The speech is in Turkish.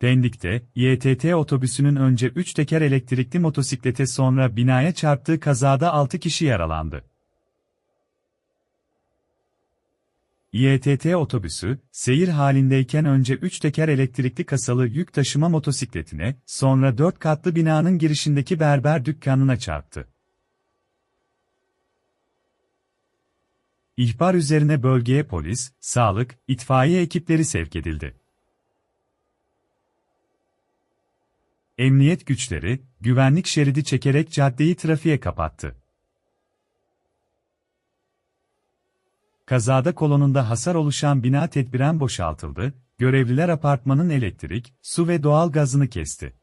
Pendik'te, İETT otobüsünün önce 3 teker elektrikli motosiklete sonra binaya çarptığı kazada 6 kişi yaralandı. İETT otobüsü, seyir halindeyken önce 3 teker elektrikli kasalı yük taşıma motosikletine, sonra 4 katlı binanın girişindeki berber dükkanına çarptı. İhbar üzerine bölgeye polis, sağlık, itfaiye ekipleri sevk edildi. Emniyet güçleri, güvenlik şeridi çekerek caddeyi trafiğe kapattı. Kazada kolonunda hasar oluşan bina tedbiren boşaltıldı, görevliler apartmanın elektrik, su ve doğal gazını kesti.